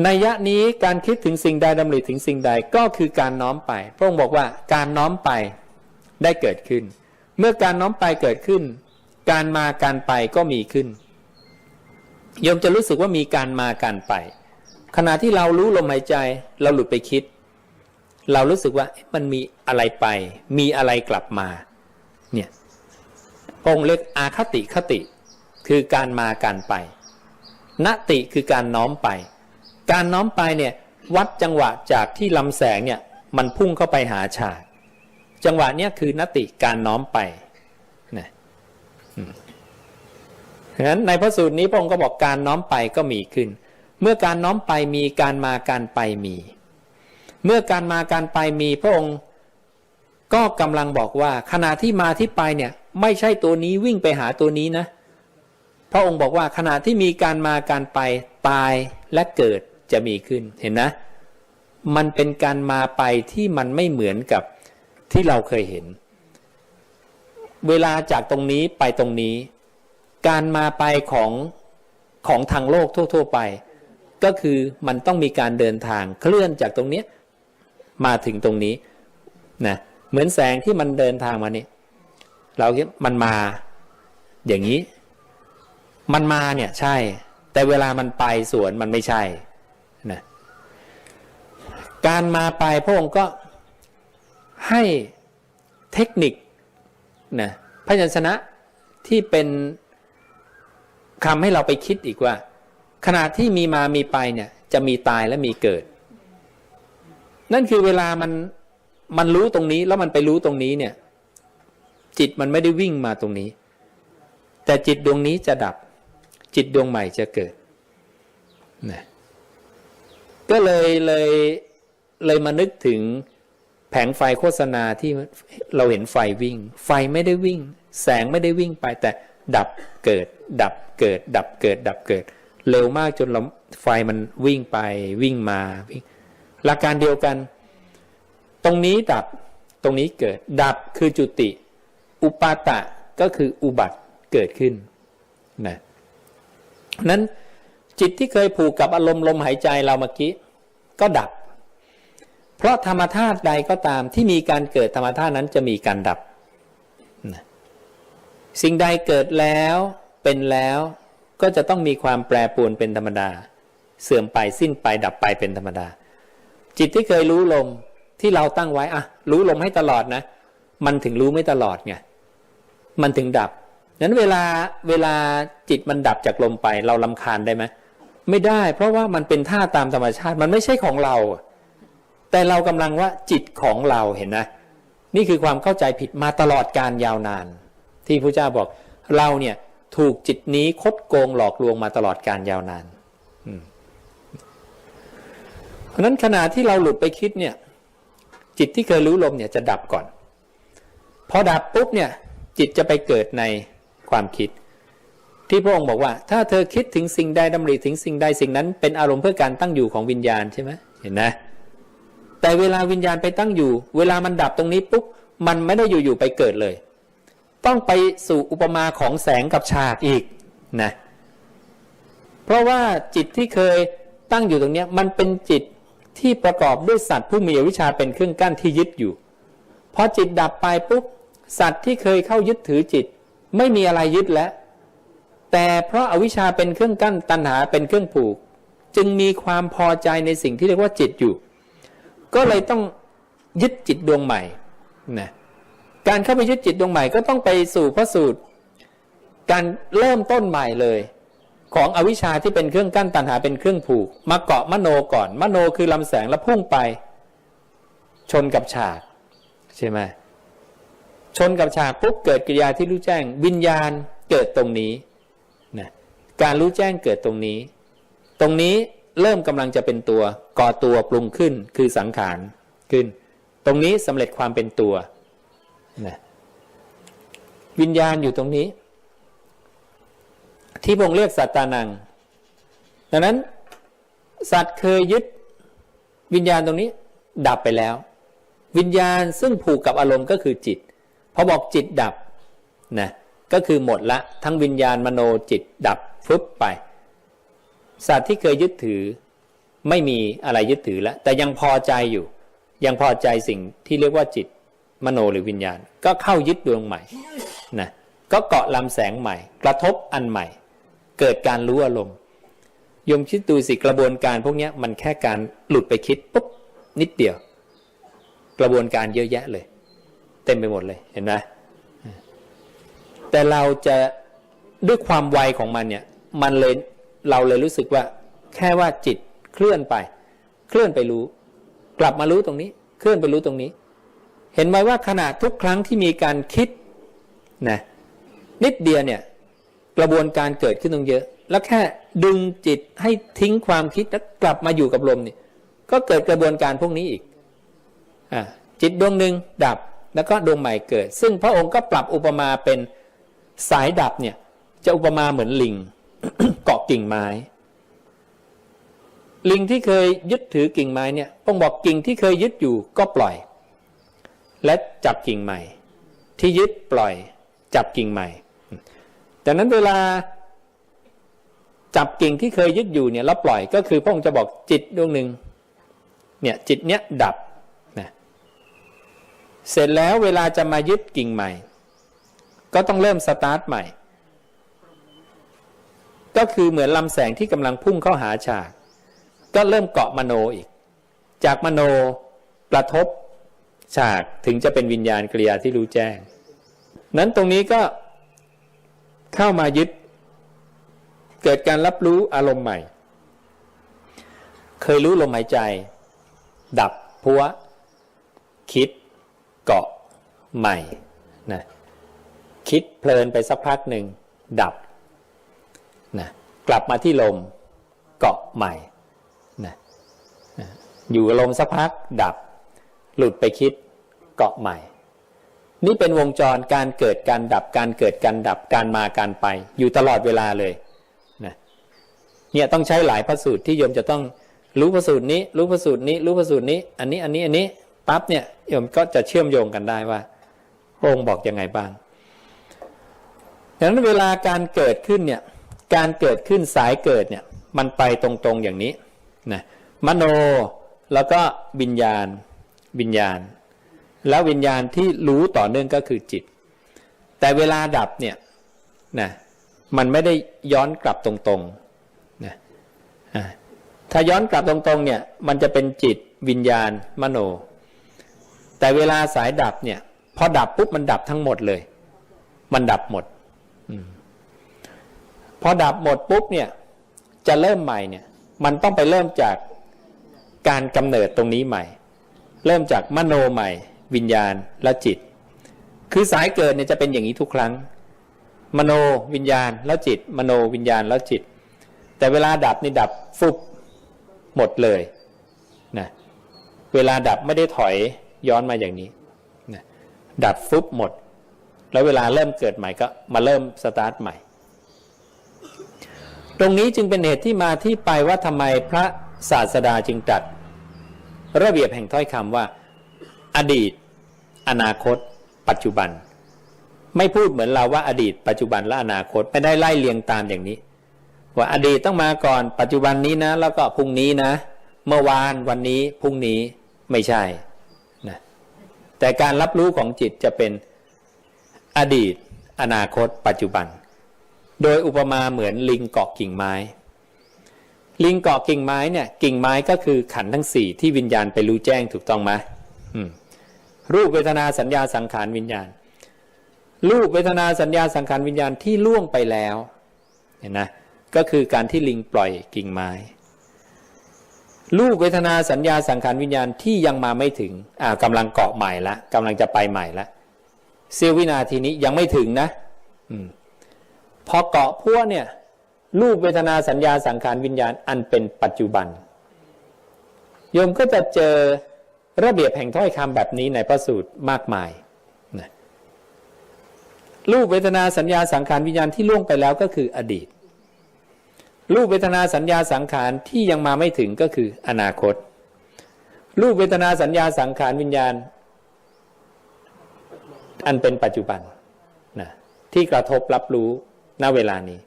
ในยะนี้การคิดถึงสิ่งใดดำริถึงสิ่งใดก็คือการน้อมไป พระองค์บอกว่าการน้อมไปได้เกิดขึ้น เมื่อการน้อมไปเกิดขึ้น การมาการไปก็มีขึ้นโยมจะรู้สึกว่ามีการมาการไป ขณะที่เรารู้ลมหายใจ เราหลุดไปคิด เรารู้สึกว่ามันมีอะไรไป มีอะไรกลับมาเนี่ยองเรียกอาคติคติ คือการมาการไป นติคือการน้อมไป การน้อมไปเนี่ยวัดจังหวะจากที่ลำแสงเนี่ยมันพุ่งเข้าไปหาฉาก จังหวะเนี้ยคือนติการน้อมไปนะงั้นในพระสูตรนี้พระองค์ก็บอกการน้อมไปก็มีขึ้น เมื่อการน้อมไปมีการมาการไปมี เมื่อการมาการไปมีพระองค์ก็กำลังบอกว่าขณะที่มาที่ไปเนี่ยไม่ใช่ตัวนี้วิ่งไปหาตัวนี้นะ พระองค์บอกว่าขณะที่มีการมาการไปตายและเกิด จะมีขึ้นเห็นนะ มันเป็นการมาไปที่มันไม่เหมือนกับที่เราเคยเห็น เวลาจากตรงนี้ไปตรงนี้ การมาไปของของทางโลกทั่ว ๆ ไป ก็คือมันต้องมีการเดินทางเคลื่อนจากตรงนี้มาถึงตรงนี้นะเหมือนแสงที่มันเดินทางมานี่เราคิดมันมาอย่างนี้ มันมาเนี่ยใช่ แต่เวลามันไปสวนมันไม่ใช่ การมาไปพระองค์ก็ให้เทคนิคนะพยัญชนะที่เป็นคำให้เราไปคิดอีกว่า ขณะที่มีมามีไปเนี่ย จะมีตายและมีเกิด นั่นคือเวลามันมันรู้ตรงนี้แล้วมันไปรู้ตรงนี้เนี่ย จิตมันไม่ได้วิ่งมาตรงนี้ แต่จิตดวงนี้จะดับ จิตดวงใหม่จะเกิดนะก็เลยเลย เลยมานึกถึงแผงไฟโฆษณาที่เราเห็นไฟวิ่ง ไฟไม่ได้วิ่ง แสงไม่ได้วิ่งไปแต่ดับเกิด ดับเกิด ดับเกิด ดับเกิด เร็วมากจนเราไฟมันวิ่งไปวิ่งมาวิ่งหลักการเดียวกัน ตรงนี้ดับตรงนี้เกิด ดับคือจุติ อุปาตะก็คืออุบัติเกิดขึ้นนะนั้นจิตที่เคยผูกกับอารมณ์ลมหายใจเราเมื่อกี้ ก็ดับ เพราะธรรมธาตุใดก็ตามที่มีการเกิดธรรมธาตุนั้นจะมีการดับ สิ่งใดเกิดแล้วเป็นแล้วก็จะต้องมีความแปรปรวนเป็นธรรมดา เสื่อมไปสิ้นไปดับไปเป็นธรรมดา จิตที่เคยรู้ลมที่เราตั้งไว้อะรู้ลมให้ตลอดนะ มันถึงรู้ไม่ตลอดไงมันถึงดับนั้นเวลาเวลาจิตมันดับจากลมไป เราลำคาญได้ไหมไม่ได้ เพราะว่ามันเป็นท่าตามธรรมชาติมันไม่ใช่ของเรา แต่เรากำลังว่าจิตของเราเห็นนะ นี่คือความเข้าใจผิดมาตลอดการยาวนาน ที่พระเจ้าบอกเราเนี่ยถูกจิตนี้คดโกงหลอกลวงมาตลอดการยาวนานเพราะนั้นขณะที่เราหลุดไปคิดเนี่ย จิตที่เคยรู้ลมเนี่ยจะดับก่อนพอดับปุ๊บเนี่ย จิตจะไปเกิดในความคิด ที่พระองค์บอกว่า ถ้าเธอคิดถึงสิ่งใดดำริถึงสิ่งใดสิ่งนั้น เป็นอารมณ์เพื่อการตั้งอยู่ของวิญญาณใช่ไหมเห็นนะ แต่เวลาวิญญาณไปตั้งอยู่ เวลามันดับตรงนี้ปุ๊บมันไม่ได้อยู่ๆไปเกิดเลย ต้องไปสู่อุปมาของแสงกับฉากอีกนะเพราะว่าจิตที่เคยตั้งอยู่ตรงนี้มันเป็นจิตที่ประกอบด้วยสัตว์ผู้มีอวิชาเป็นเครื่องกั้นที่ยึดอยู่พอจิตดับไปปุ๊บสัตว์ที่เคยเข้ายึดถือจิต ไม่มีอะไรยึดแล้ว แต่เพราะอาวิชชาเป็นเครื่องกั้นตัณหาเป็นเครื่องผูก จึงมีความพอใจในสิ่งที่เรียกว่าจิตอยู่ ก็เลยต้องยึดจิตดวงใหม่นะการเข้าไปยึดจิตดวงใหม่ก็ต้องไปสู่พระสูตร การเริ่มต้นใหม่เลย ของอวิชชาที่เป็นเครื่องกั้นตัณหาเป็นเครื่องผูก มาเกาะมโนก่อน มโนคือลำแสงแล้วพุ่งไป ชนกับฉากใช่ไหมชนกับฉากปุ๊บเกิดกิริยาที่รู้แจ้ง วิญญาณเกิดตรงนี้นะการรู้แจ้งเกิดตรงนี้ ตรงนี้ เริ่มกำลังจะเป็นตัวก่อตัวปรุงขึ้นคือสังขารขึ้น ตรงนี้สำเร็จความเป็นตัวนะวิญญาณอยู่ตรงนี้ ที่พงเรียกสัตตานัง ดังนั้น สัตว์เคยยึดวิญญาณตรงนี้ ดับไปแล้ว วิญญาณซึ่งผูกกับอารมณ์ก็คือจิตพอบอกจิตดับนะก็คือหมดละ ทั้งวิญญาณมโนจิตดับฟึบไป สัตว์ที่เคยยึดถือ ไม่มีอะไรยึดถือแล้ว แต่ยังพอใจอยู่ ยังพอใจสิ่งที่เรียกว่าจิต มโนหรือวิญญาณ ก็เข้ายึดดวงใหม่นะก็เกาะลำแสงใหม่ กระทบอันใหม่ เกิดการรู้อารมณ์ยมคิดดูสิกระบวนการพวกนี้มันแค่การหลุดไปคิดปุ๊บนิดเดียว กระบวนการเยอะแยะเลย เต็มไปหมดเลยเห็นไหมแต่เราจะด้วยความไวของมันเนี่ย มันเลย เราเลยรู้สึกว่าแค่ว่าจิตเคลื่อนไป เคลื่อนไปรู้ กลับมารู้ตรงนี้ เคลื่อนไปรู้ตรงนี้ เห็นไหมว่าขณะทุกครั้งที่มีการคิดนะนิดเดียวเนี่ยกระบวนการเกิดขึ้นตรงเยอะ แล้วแค่ดึงจิตให้ทิ้งความคิดแล้วกลับมาอยู่กับลมนี่ก็เกิดกระบวนการพวกนี้อีกอ่าจิตดวงหนึ่งดับแล้วก็ดวงใหม่เกิด ซึ่งพระองค์ก็ปรับอุปมาเป็นสายดับเนี่ย จะอุปมาเหมือนลิง กิ่งไม้ ลิงที่เคยยึดถือกิ่งไม้เนี่ยพระองบอกกิ่งที่เคยยึดอยู่ก็ปล่อย และจับกิ่งใหม่ ที่ยึดปล่อย จับกิ่งใหม่ดังนั้นเวลาจับกิ่งที่เคยยึดอยู่เนี่ยแล้วปล่อยก็คือพระองค์จะบอกจิตดวงหนึ่งเนี่ยจิตเนี้ยดับนะเสร็จแล้วเวลาจะมายึดกิ่งใหม่ ก็ต้องเริ่มสตาร์ทใหม่ ก็คือเหมือนลำแสงที่กำลังพุ่งเข้าหาฉาก ก็เริ่มเกาะมโนอีก จากมโนกระทบฉากถึงจะเป็นวิญญาณกริยาที่รู้แจ้ง นั้นตรงนี้ก็เข้ามายึด เกิดการรับรู้อารมณ์ใหม่ เคยรู้ลมหายใจ ดับพัวคิด เกาะใหม่นะคิดเพลินไปสักพักหนึ่ง ดับ นะกลับมาที่ลมเกาะใหม่นะอยู่ลมสักพักดับ หลุดไปคิดเกาะใหม่ นี่เป็นวงจรการเกิดการดับการเกิดการดับการมาการไป อยู่ตลอดเวลาเลยนะเนี่ยต้องใช้หลายพระสูตรที่โยมจะต้องรู้พระสูตรนี้ รู้พระสูตรนี้ รู้พระสูตรนี้ อันนี้อันนี้อันนี้ปั๊บเนี่ยโยมก็จะเชื่อมโยงกันได้ว่าองค์บอกยังไงบ้างดังนั้นเวลาการเกิดขึ้นเนี่ย การเกิดขึ้นสายเกิดเนี่ยมันไปตรงๆอย่างนี้นะมโนแล้วก็วิญญาณวิญญาณ แล้ววิญญาณที่รู้ต่อเนื่องก็คือจิต แต่เวลาดับเนี่ยนะมันไม่ได้ย้อนกลับตรงๆนะถ้าย้อนกลับตรงๆเนี่ยมันจะเป็นจิตวิญญาณมโน แต่เวลาสายดับเนี่ยพอดับปุ๊บมันดับทั้งหมดเลย มันดับหมดอม พอดับหมดปุ๊บเนี่ยจะเริ่มใหม่เนี่ยมันต้องไปเริ่มจากการกำเนิดตรงนี้ใหม่ เริ่มจากมโนใหม่ วิญญาณและจิต คือสายเกิดเนี่ยจะเป็นอย่างนี้ทุกครั้ง มโนวิญญาณแล้วจิต มโนวิญญาณแล้วจิต แต่เวลาดับนี่ดับฟุบหมดเลยนะเวลาดับไม่ได้ถอยย้อนมาอย่างนี้นะดับฟุบหมด แล้วเวลาเริ่มเกิดใหม่ก็มาเริ่มสตาร์ทใหม่ ตรงนี้จึงเป็นเหตุที่มาที่ไปว่าทำไมพระศาสดาจึงตรัสระเบียบแห่งถ้อยคำว่า อดีต อนาคต ปัจจุบัน ไม่พูดเหมือนเราว่าอดีต ปัจจุบันและอนาคตไม่ได้ไล่เรียงตามอย่างนี้ ว่าอดีตต้องมาก่อนปัจจุบันนี้นะ แล้วก็พรุ่งนี้นะ เมื่อวานวันนี้พรุ่งนี้ไม่ใช่นะแต่การรับรู้ของจิตจะเป็นอดีต อนาคต ปัจจุบัน โดยอุปมาเหมือนลิงเกาะกิ่งไม้ ลิงเกาะกิ่งไม้เนี่ย กิ่งไม้ก็คือขันทั้งสี่ที่วิญญาณไปรู้แจ้งถูกต้องไหมรูปเวทนาสัญญาสังขารวิญญาณ รูปเวทนาสัญญาสังขารวิญญาณที่ล่วงไปแล้วเห็นนะก็คือการที่ลิงปล่อยกิ่งไม้ รูปเวทนาสัญญาสังขารวิญญาณที่ยังมาไม่ถึงอ่ากำลังเกาะใหม่ละกำลังจะไปใหม่ละเสี้ยววินาทีนี้ยังไม่ถึงนะ อืม พอเกาะพวกเนี่ยรูปเวทนาสัญญาสังขารวิญญาณอันเป็นปัจจุบัน โยมก็จะเจอระเบียบแห่งถ้อยคำแบบนี้ในพระสูตรมากมายนะรูปเวทนาสัญญาสังขารวิญญาณที่ล่วงไปแล้วก็คืออดีต รูปเวทนาสัญญาสังขารที่ยังมาไม่ถึงก็คืออนาคต รูปเวทนาสัญญาสังขารวิญญาณ อันเป็นปัจจุบันนะที่กระทบรับรู้ ณเวลานี้